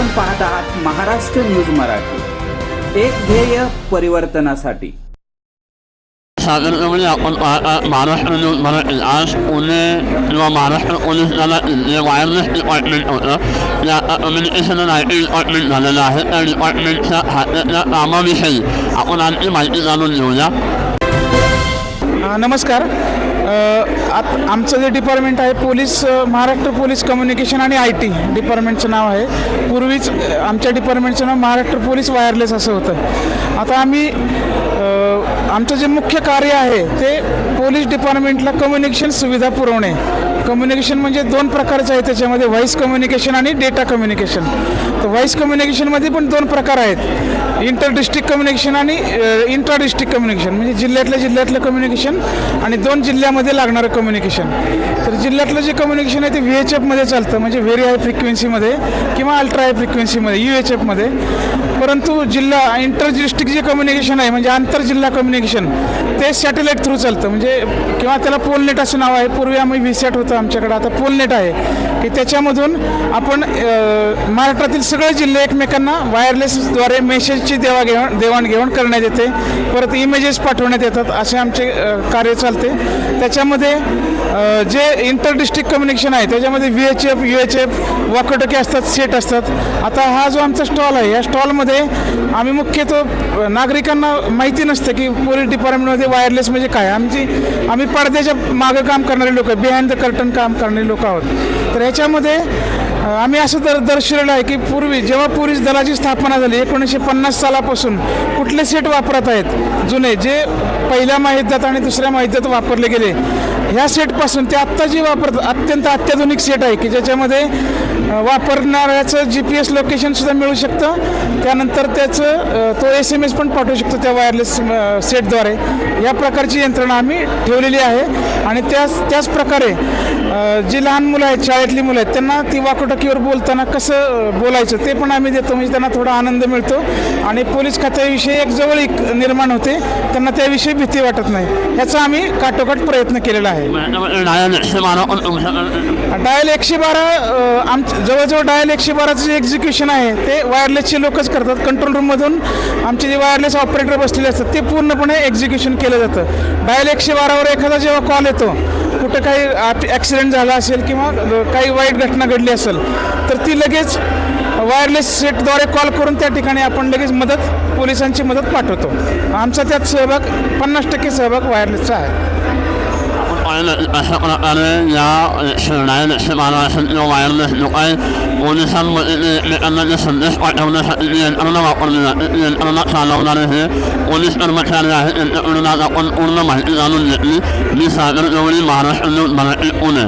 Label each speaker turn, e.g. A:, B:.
A: आपण पाहत आहात महाराष्ट्र न्यूज मराठी. एक ध्येय परिवर्तनासाठी.
B: साधारणपणे आपण पाहता महाराष्ट्र न्यूज मराठी. आज पुणे किंवा महाराष्ट्र पोलीस दलातील जे वायरलेस डिपार्टमेंट होतं त्या आता कम्युनिकेशन आणि आय टी डिपार्टमेंट झालेलं आहे. त्या डिपार्टमेंटच्या खात्याच्या कामाविषयी आपण आणखी माहिती जाणून घेऊया.
C: नमस्कार. आत आमचं जे डिपार्टमेंट आहे पोलीस महाराष्ट्र पोलीस कम्युनिकेशन आणि आय टी डिपार्टमेंटचं नाव आहे. पूर्वीच आमच्या डिपार्टमेंटचं नाव महाराष्ट्र पोलीस वायरलेस असं होतं. आता आम्ही आमचं जे मुख्य कार्य आहे ते पोलीस डिपार्टमेंटला कम्युनिकेशन सुविधा पुरवणे. कम्युनिकेशन म्हणजे दोन प्रकारचं आहे त्याच्यामध्ये व्हॉईस कम्युनिकेशन आणि डेटा कम्युनिकेशन तर व्हॉईस कम्युनिकेशनमध्ये पण दोन प्रकार आहेत. इंटर डिस्ट्रिक्ट कम्युनिकेशन आणि इंट्रा डिस्ट्रिक्ट कम्युनिकेशन म्हणजे जिल्ह्यातल्या जिल्ह्यातलं कम्युनिकेशन आणि दोन जिल्ह्यामध्ये लागणारं कम्युनिकेशन तर जिल्ह्यातलं जे कम्युनिकेशन आहे ते व्ही एच एफमध्ये चालतं. म्हणजे व्हेरी हाय फ्रिक्वेन्सीमध्ये किंवा अल्ट्रा हाय फ्रिक्वेन्सीमध्ये यू एच एफमध्ये परंतु जिल्हा इंटर डिस्ट्रिक्ट जे कम्युनिकेशन आहे म्हणजे आंतरजिल्हा कम्युनिकेशन ते सॅटेलाईट थ्रू चालतं. म्हणजे किंवा त्याला पोलनेट असं नाव आहे. पूर्वी आम्ही व्ही सॅट होतं. आमच्याकडे आता पोलनेट आहे. की त्याच्यामधून आपण महाराष्ट्रातील सगळे जिल्हे एकमेकांना वायरलेसद्वारे मेसेजची देवाघेवाण देवाणघेवाण करण्यात येते. परत इमेजेस पाठवण्यात येतात. असे आमचे कार्य चालते. त्याच्यामध्ये जे इंटर डिस्ट्रिक्ट कम्युनिकेशन आहे त्याच्यामध्ये V H F U H F वाकोटके असतात सेट असतात. आता हा जो आमचा स्टॉल आहे या स्टॉलमध्ये आम्ही मुख्यतः नागरिकांना माहिती नसतं की पोलीस डिपार्टमेंटमध्ये वायरलेस म्हणजे काय. आमची आम्ही पडद्याच्या मागं काम करणारे लोक बिहाइंड द कर्टन काम करणारे लोक आहोत. तर याच्यामध्ये आम्ही असं दर दर्शवलेलं आहे की पूर्वी जेव्हा पोलीस दलाची स्थापना झाली एकोणीसशे पन्नास सालापासून कुठले सेट वापरत आहेत? जुने जे पहिल्या महायुद्धात आणि दुसऱ्या महायुद्धात वापरले गेले ह्या सेटपासून ते आत्ता जे वापरत अत्यंत अत्याधुनिक सेट आहे की ज्याच्यामध्ये वापरणाऱ्याचं जी पी एस लोकेशनसुद्धा मिळू शकतं. त्यानंतर त्याचं तो एस एम एस पण पाठवू शकतो त्या वायरलेस सेटद्वारे या प्रकारची यंत्रणा आम्ही ठेवलेली आहे. आणि त्याच त्याच प्रकारे जी लहान मुलं आहेत शाळेतली मुलं आहेत त्यांना ती वाकोटकीवर बोलताना कसं बोलायचं ते पण आम्ही देतो. म्हणजे त्यांना थोडा आनंद मिळतो. आणि पोलीस खात्याविषयी एक जवळीक निर्माण होते. त्यांना त्याविषयी भीती वाटत नाही. याचा आम्ही काटोकाट प्रयत्न केलेला आहे. डायल एकशे बारा आम जवळजवळ डायल एकशे बाराचं जे एक्झिक्युशन आहे ते वायरलेसचे लोकच करतात. कंट्रोल रूममधून आमचे जे वायरलेस ऑपरेटर बसलेले असतात ते पूर्णपणे एक्झिक्युशन केलं जातं. डायल एकशे बारावर एखादा जेव्हा कॉल येतो कुठं काही ॲक्सिडेंट झाला असेल किंवा काही वाईट घटना घडली असेल तर ती लगेच वायरलेस सेटद्वारे कॉल करून त्या ठिकाणी आपण लगेच मदत पोलिसांची मदत पाठवतो. आमचा त्यात सहभाग पन्नास टक्के सहभाग वायरलेसचा आहे.
B: अशा प्रकारे या डायरेक्ट मानवासाठी जो वायरलेस लोक आहे पोलिसांमध्ये ते एकमेकांना संदेश पाठवण्यासाठी जी यंत्रणा वापरली जाते यंत्रणा चालवणारे हे पोलीस कर्मचारी आहेत त्यांच्याकडून आज आपण पूर्ण माहिती जाणून घेतली मी सागर गवळी महाराष्ट्र न्यूज मराठी पुणे